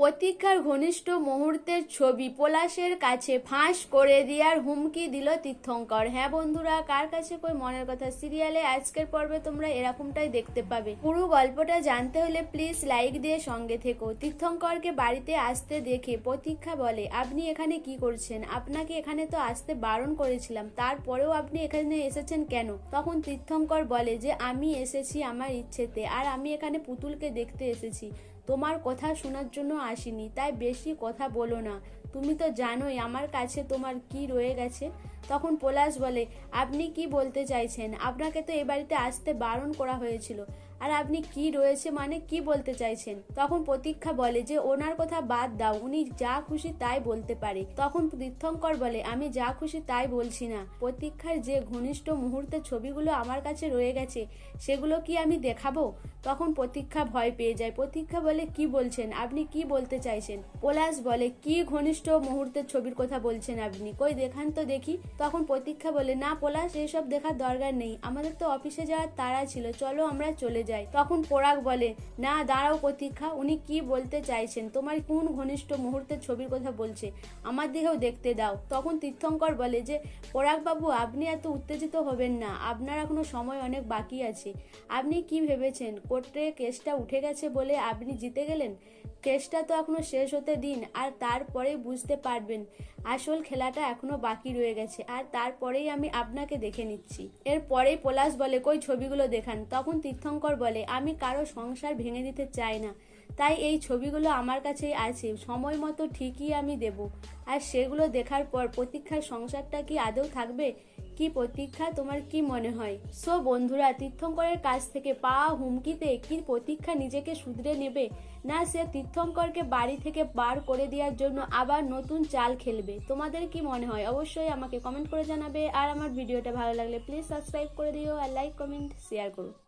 প্রতীক্ষার ঘনিষ্ঠ মুহূর্তের ছবি পলাশের কাছে ফাঁস করে দেওয়ার হুমকি দিল তীর্থঙ্কর। হ্যাঁ বন্ধুরা, কার কাছে কই মনের কথা? সিরিয়ালে আজকের পর্বে তোমরা এরকমটাই দেখতে পাবে। পুরো গল্পটা জানতে হলে প্লিজ লাইক দিয়ে সঙ্গে থেকো। তীর্থঙ্করকে বাড়িতে আসতে দেখে প্রতীক্ষা বলে, আপনি এখানে কি করছেন? আপনাকে এখানে তো আসতে বারণ করেছিলাম। তারপরেও আপনি এখানে এসেছেন কেন? তখন তীর্থঙ্কর বলে যে, আমি এসেছি আমার ইচ্ছেতে, আর আমি এখানে পুতুলকে দেখতে এসেছি। তোমার কথা শোনার জন্য আসিনি, তাই বেশি কথা বলো না। তুমি তো জানোই আমার কাছে তোমার কি রয়ে গেছে। তখন পলাশ বলে, আপনি কি বলতে চাইছেন? আপনাকে তো এ বাড়িতে আসতে বারণ করা হয়েছিল। আর আপনি কি রয়েছে মানে কি বলতে চাইছেন? তখন প্রতীক্ষা বলে যে, ওনার কথা বাদ দাও, উনি যা খুশি তাই বলতে পারে। তখন তীর্থঙ্কর বলে, আমি যা খুশি তাই বলছি না। প্রতীক্ষার যে ঘনিষ্ঠ মুহূর্তের ছবিগুলো আমার কাছে রয়ে গেছে, সেগুলো কি আমি দেখাবো? তখন প্রতীক্ষা ভয় পেয়ে যায়। প্রতীক্ষা বলে, কি বলছেন? আপনি কি বলতে চাইছেন? পলাশ বলে, কি ঘনিষ্ঠ মুহূর্তের ছবির কথা বলছেন আপনি? কই, দেখান তো দেখি। তখন প্রতীক্ষা বলে, না পলাশ, এসব দেখার দরকার নেই। আমাদের তো অফিসে যাওয়ার তাড়া ছিল, চলো আমরা চলে যাই। তখন পরাগ বলে, না, দাঁড়াও প্রতীক্ষা, উনি কি বলতে চাইছেন? তোমার কোন ঘনিষ্ঠ মুহূর্তের ছবির কথা বলছে? আমার দিকেও দেখতে দাও। তখন তীর্থঙ্কর বলে যে, পরাগবাবু, আপনি এত উত্তেজিত হবেন না। আপনার এখনও সময় অনেক বাকি আছে। আপনি কি ভেবেছেন? কোর্টে কেসটা উঠে গেছে বলে আপনি জিতে গেলেন? কেসটা তো এখনও শেষ হতে দিন, আর তারপরেই বুঝতে পারবেন। আসল খেলাটা এখনও বাকি রয়ে গেছে, আর তারপরেই আমি আপনাকে দেখে নিচ্ছি। এরপরেই পলাশ বলে, কই ছবিগুলো দেখান? তখন তীর্থঙ্কর বলে, আমি কারও সংসার ভেঙে দিতে চাই না। তাই এই ছবিগুলো আমার কাছেই আছে, সময় মতো ঠিকই আমি দেব। আর সেগুলো দেখার পর প্রতীক্ষার সংসারটা কি আদৌ থাকবে? কি প্রতীক্ষা, তোমার কি মনে হয়? সো বন্ধুরা, তীর্থঙ্করের কাছ থেকে পাওয়া হুমকিতে কি প্রতীক্ষা নিজেকে শুধরে নেবে? না, সে তীর্থঙ্করকে বাড়ি থেকে বার করে দেওয়ার জন্য আবার নতুন চাল খেলবে। তোমাদের কি মনে হয়? অবশ্যই আমাকে কমেন্ট করে জানাবে। আর আমার ভিডিওটা ভালো লাগলে প্লিজ সাবস্ক্রাইব করে দিও আর লাইক, কমেন্ট, শেয়ার করো।